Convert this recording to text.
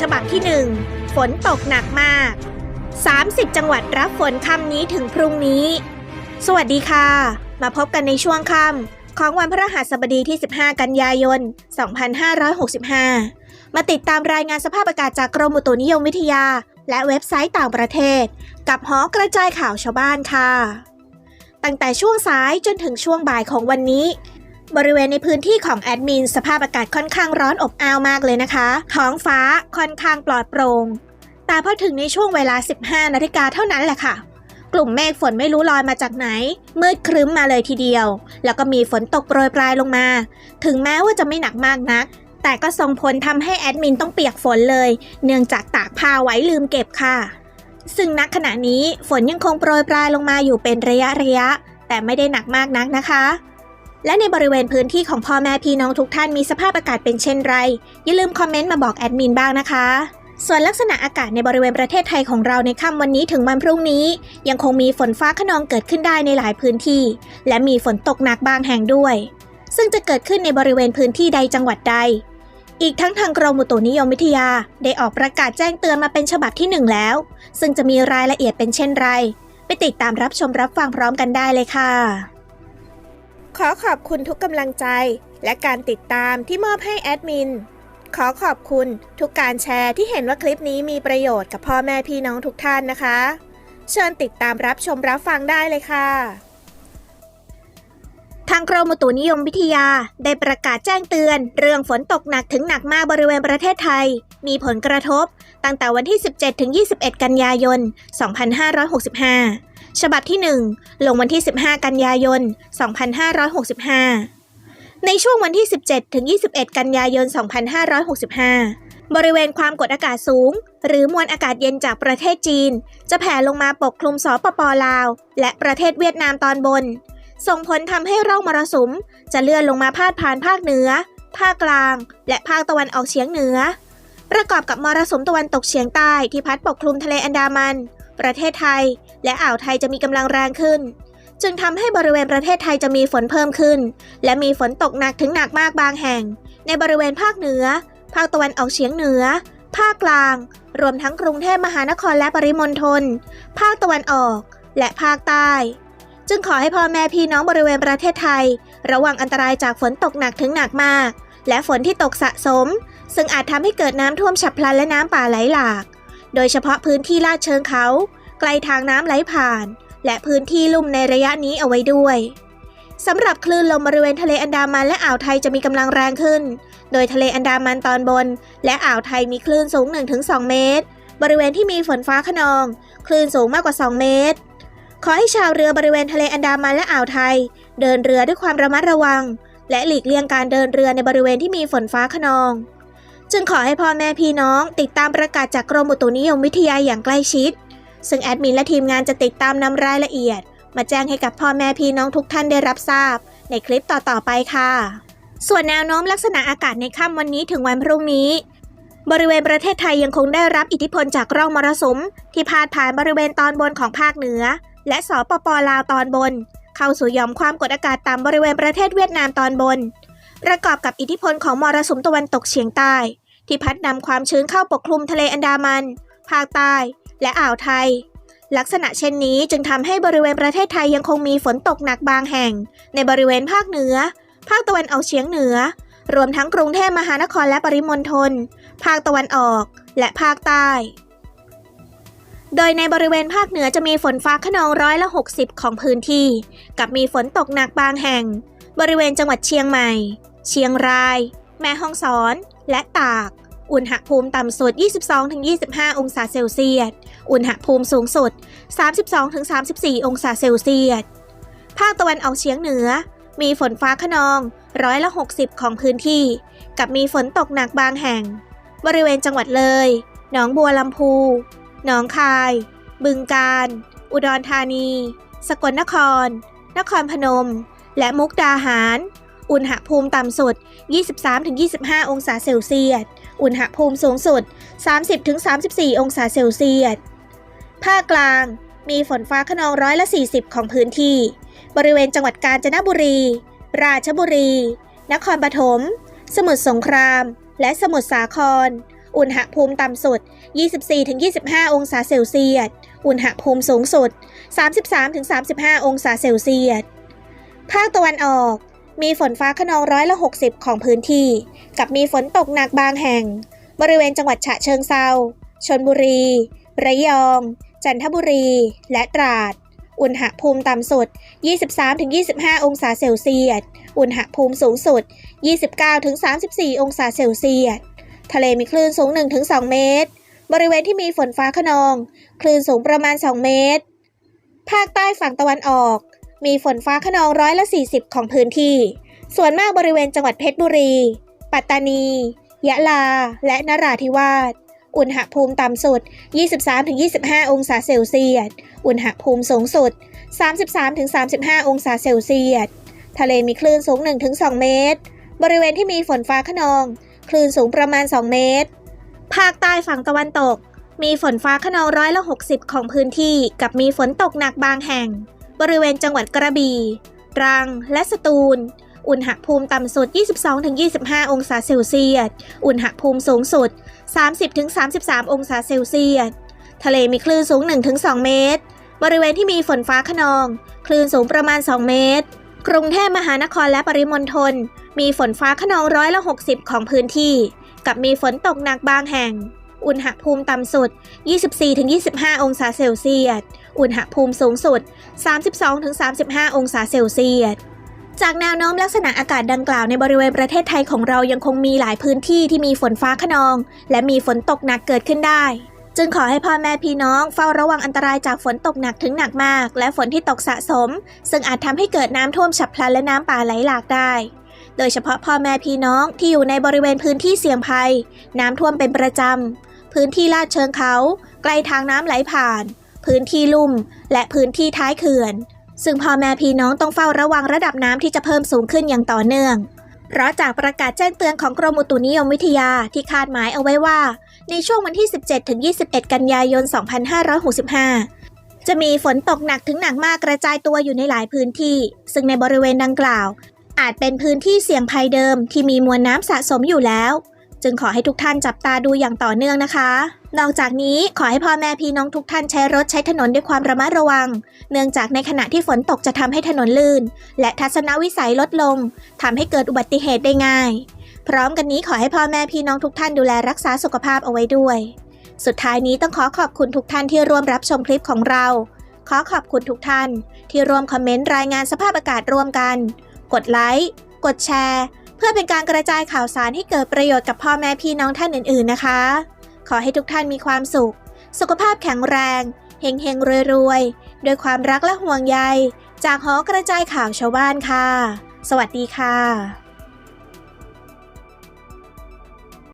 ฉบับที่ 1 ฝนตกหนักมาก 30 จังหวัดรับฝนค่ำนี้ถึงพรุ่งนี้ สวัสดีค่ะ มาพบกันในช่วงค่ำของวันพฤหัสบดีที่ 15 กันยายน 2565 มาติดตามรายงานสภาพอากาศจากกรมอุตุนิยมวิทยา และเว็บไซต์ต่างประเทศ กับหอกระจายข่าวชาวบ้านค่ะ ตั้งแต่ช่วงสายจนถึงช่วงบ่ายของวันนี้ บริเวณในพื้นที่ของแอดมิน สภาพอากาศค่อนข้างร้อนอบอ้าวมากเลยนะคะ ท้องฟ้าค่อนข้างปลอดโปร่ง แต่พอถึงในช่วงเวลา 15 นาฬิกาเท่านั้นแหละค่ะ กลุ่มเมฆฝนไม่รู้ลอยมาจากไหน มืดครึ้มมาเลยทีเดียว แล้วก็มีฝนตกโปรยปลายลงมา ถึงแม้ว่าจะไม่หนักมากนัก แต่ก็ส่งผลทำให้แอดมินต้องเปียกฝนเลย เนื่องจากตากผ้าไว้ลืมเก็บค่ะ ซึ่งณขณะนี้ฝนยังคงโปรยปลายลงมาอยู่เป็นระยะระยะ แต่ไม่ได้หนักมากนักนะคะ และในบริเวณพื้นที่ของพ่อแม่พี่น้องทุกท่านมีสภาพอากาศเป็นเช่นไร อย่าลืมคอมเมนต์มาบอกแอดมินบ้างนะคะ ส่วนลักษณะอากาศในบริเวณประเทศไทยของเราในค่ำวันนี้ถึงวันพรุ่งนี้ ยังคงมีฝนฟ้าขนองเกิดขึ้นได้ในหลายพื้นที่ และมีฝนตกหนักบางแห่งด้วย ซึ่งจะเกิดขึ้นในบริเวณพื้นที่ใดจังหวัดใด อีกทั้งทางกรมอุตุนิยมวิทยาได้ออกประกาศแจ้งเตือนมาเป็นฉบับที่หนึ่งแล้ว ซึ่งจะมีรายละเอียดเป็นเช่นไร ไปติดตามรับชมรับฟังพร้อมกันได้เลยค่ะ ขอขอบคุณทุกกำลังใจ และการติดตามที่มอบให้แอดมิน ขอขอบคุณทุกการแชร์ที่เห็นว่าคลิปนี้มีประโยชน์กับพ่อแม่พี่น้องทุกท่านนะคะ เชิญติดตามรับชมรับฟังได้เลยค่ะ ทางกรมอุตุนิยมวิทยาได้ประกาศแจ้งเตือน เรื่องฝนตกหนักถึงหนักมากบริเวณประเทศไทย มีผลกระทบตั้งแต่วันที่ 17ถึง21 กันยายน 2565 ฉบับที่ 1 ลงวันที่ 15 กันยายน 2565 ในช่วงวันที่ 17 ถึง 21 กันยายน 2565 บริเวณความกดอากาศสูง หรือมวลอากาศเย็นจากประเทศจีน จะแผ่ลงมาปกคลุมสปปลาว และประเทศเวียดนามตอนบน ส่งผลทำให้ร่องมรสุม จะเลื่อนลงมาพาดผ่านภาคเหนือ ภาคกลาง และภาคตะวันออกเฉียงเหนือ ประกอบกับมรสุมตะวันตกเฉียงใต้ที่พัดปกคลุมทะเลอันดามัน ประเทศไทย และอ่าวไทยจะมีกำลังแรงขึ้น จึงทำให้บริเวณประเทศไทยจะมีฝนเพิ่มขึ้น และมีฝนตกหนักถึงหนักมากบางแห่ง ในบริเวณภาคเหนือ ภาคตะวันออกเฉียงเหนือ ภาคกลาง รวมทั้งกรุงเทพมหานครและปริมณฑลภาคตะวันออก และภาคใต้ จึงขอให้พ่อแม่พี่น้องบริเวณประเทศไทย ระวังอันตรายจากฝนตกหนักถึงหนักมาก และฝนที่ตกสะสม ซึ่งอาจทำให้เกิดน้ำท่วมฉับพลันและน้ำป่าไหลหลาก โดยเฉพาะพื้นที่ลาดเชิงเขา ไกลทางน้ำไหลผ่าน และพื้นที่ลุ่มในระยะนี้เอาไว้ด้วยสำหรับคลื่นลมบริเวณทะเลอันดามันและอ่าวไทยจะมีกำลังแรงขึ้น โดยทะเลอันดามันตอนบน และอ่าวไทยมีคลื่นสูง 1-2 เมตร บริเวณที่มีฝนฟ้าขนอง คลื่นสูงมากกว่า 2 เมตร ขอให้ชาวเรือบริเวณทะเลอันดามันและอ่าวไทย เดินเรือด้วยความระมัดระวัง และหลีกเลี่ยงการเดินเรือในบริเวณที่มีฝนฟ้าขนอง จึงขอให้พ่อแม่พี่น้องติดตามประกาศจากกรมอุตุนิยมวิทยาอย่างใกล้ชิด ซึ่งแอดมินและทีมงานจะติดตามนำรายละเอียด มาแจ้งให้กับพ่อแม่พี่น้องทุกท่านได้รับทราบ ในคลิปต่อๆไปค่ะ ส่วนแนวโน้มลักษณะอากาศในค่ำวันนี้ถึงวันพรุ่งนี้ บริเวณประเทศไทยยังคงได้รับอิทธิพลจากร่องมรสุม ที่พาดผ่านบริเวณตอนบนของภาคเหนือ และสปปลาวตอนบน เข้าสู่ย่อมความกดอากาศต่ำบริเวณประเทศเวียดนามตอนบนประกอบกับอิทธิพลของมรสุมตะวันตกเฉียงใต้ ที่พัดนำความชื้นเข้าปกคลุมทะเลอันดามัน ภาคใต้ และอ่าวไทย ลักษณะเช่นนี้จึงทำให้บริเวณประเทศไทยยังคงมีฝนตกหนักบางแห่ง ในบริเวณภาคเหนือ ภาคตะวันออกเฉียงเหนือ รวมทั้งกรุงเทพมหานครและปริมณฑลภาคตะวันออก และภาคใต้ โดยในบริเวณภาคเหนือจะมีฝนฟ้าขนองร้อยละ 60 ของพื้นที่ กับมีฝนตกหนักบางแห่ง บริเวณจังหวัดเชียงใหม่ เชียงราย แม่ฮ่องสอนและตาก อุณหภูมิต่ำสุด 22-25 องศาเซลเซียส อุณหภูมิสูงสุด 32-34 องศาเซลเซียส ภาคตะวันออกเฉียงเหนือ มีฝนฟ้าขนองร้อยละ 60 ของพื้นที่ กับมีฝนตกหนักบางแห่ง บริเวณจังหวัดเลย หนองบัวลำพู หนองคาย บึงกาฬอุดรธานี สกลนคร นครพนม และมุกดาหาร อุณหภูมิต่ำสุด 23-25 องศาเซลเซียส อุณหภูมิสูงสุด 30-34 องศาเซลเซียส ภาคกลาง มีฝนฟ้าขนองร้อยละ 40 ของพื้นที่ บริเวณจังหวัดกาญจนบุรี ราชบุรี นครปฐม สมุทรสงคราม และสมุทรสาคร อุณหภูมิต่ำสุด 24-25 องศาเซลเซียส อุณหภูมิสูงสุด 33-35 องศาเซลเซียส ภาคตะวันออก มีฝนฟ้าขนองร้อยละ 60 ของพื้นที่ กับมีฝนตกหนักบางแห่ง บริเวณจังหวัดฉะเชิงเซาชนบุรี ระยอง จันทบุรี และตราด อุณหภูมิต่ำสุด 23-25 องศาเซลเซียส อุณหภูมิสูงสุด 29-34 องศาเซลเซียส ทะเลมีคลื่นสูง 1-2 เมตร บริเวณที่มีฝนฟ้าขนอง คลื่นสูงประมาณ 2 เมตร ภาคใต้ฝั่งตะวันออก มีฝนฟ้าขนองร้อยละ 40 ของพื้นที่ ส่วนมากบริเวณจังหวัดเพชรบุรี ปัตตานี ยะลา และนราธิวาส อุณหภูมิต่ำสุด 23-25 องศาเซลเซียส อุณหภูมิสูงสุด 33-35 องศาเซลเซียส ทะเลมีคลื่นสูง 1-2 เมตร บริเวณที่มีฝนฟ้าขนอง คลื่นสูงประมาณ 2 เมตร ภาคใต้ฝั่งตะวันตก มีฝนฟ้าขนองร้อยละ 60 ของพื้นที่ กับมีฝนตกหนักบางแห่ง บริเวณจังหวัดกระบี่ตรัง และสตูล อุณหภูมิต่ำสุด 22-25 องศาเซลเซียส อุณหภูมิสูงสุด 30-33 องศาเซลเซียส ทะเลมีคลื่นสูง 1-2 เมตร บริเวณที่มีฝนฟ้าขนอง คลื่นสูงประมาณ 2 เมตร กรุงเทพมหานครและปริมณฑล มีฝนฟ้าขนองร้อยละ 60 ของพื้นที่ กับมีฝนตกหนักบางแห่ง อุณหภูมิต่ำสุด 24-25 องศาเซลเซียส อุณหภูมิสูงสุด 32-35 องศาเซลเซียสจากแนวโน้มลักษณะอากาศดังกล่าวในบริเวณประเทศไทยของเรายังคงมีหลายพื้นที่ที่มีฝนฟ้าขนอง และมีฝนตกหนักเกิดขึ้นได้ จึงขอให้พ่อแม่พี่น้องเฝ้าระวังอันตรายจากฝนตกหนักถึงหนักมาก และฝนที่ตกสะสม ซึ่งอาจทำให้เกิดน้ำท่วมฉับพลันและน้ำป่าไหลหลากได้ โดยเฉพาะพ่อแม่พี่น้องที่อยู่ในบริเวณพื้นที่เสี่ยงภัย น้ำท่วมเป็นประจำ พื้นที่ลาดเชิงเขาใกล้ทางน้ำไหลผ่าน พื้นที่ลุ่ม และพื้นที่ท้ายเขื่อน ซึ่งพ่อแม่พี่น้องต้องเฝ้าระวังระดับน้ำที่จะเพิ่มสูงขึ้นอย่างต่อเนื่อง เพราะจากประกาศแจ้งเตือนของกรมอุตุนิยมวิทยาที่คาดหมายเอาไว้ว่า ในช่วงวันที่ 17-21 กันยายน 2565 จะมีฝนตกหนักถึงหนักมากกระจายตัวอยู่ในหลายพื้นที่ ซึ่งในบริเวณดังกล่าวอาจเป็นพื้นที่เสี่ยงภัยเดิมที่มีมวลน้ำสะสมอยู่แล้ว จึงขอให้ทุกท่านจับตาดูอย่างต่อเนื่องนะคะ นอกจากนี้ขอให้พ่อแม่พี่น้องทุกท่านใช้รถใช้ถนนด้วยความระมัดระวัง เนื่องจากในขณะที่ฝนตกจะทำให้ถนนลื่น และทัศนวิสัยลดลงทำให้เกิดอุบัติเหตุได้ง่าย พร้อมกันนี้ขอให้พ่อแม่พี่น้องทุกท่านดูแลรักษาสุขภาพเอาไว้ด้วย สุดท้ายนี้ต้องขอขอบคุณทุกท่านที่ร่วมรับชมคลิปของเรา ขอขอบคุณทุกท่าน ที่ร่วมคอมเมนต์รายงานสภาพอากาศร่วมกัน กดไลค์ กดแชร์ พื่อเป็นการกระจายข่าวสารให้เกิดประโยชน์กับพ่อแม่พี่น้องท่านอื่นๆนะคะ ขอให้ทุกท่านมีความสุข สุขภาพแข็งแรงเฮงเฮงรวยๆด้วยความรักและห่วงใย จากหอกระจายข่าวชาวบ้านค่ะ สวัสดีค่ะ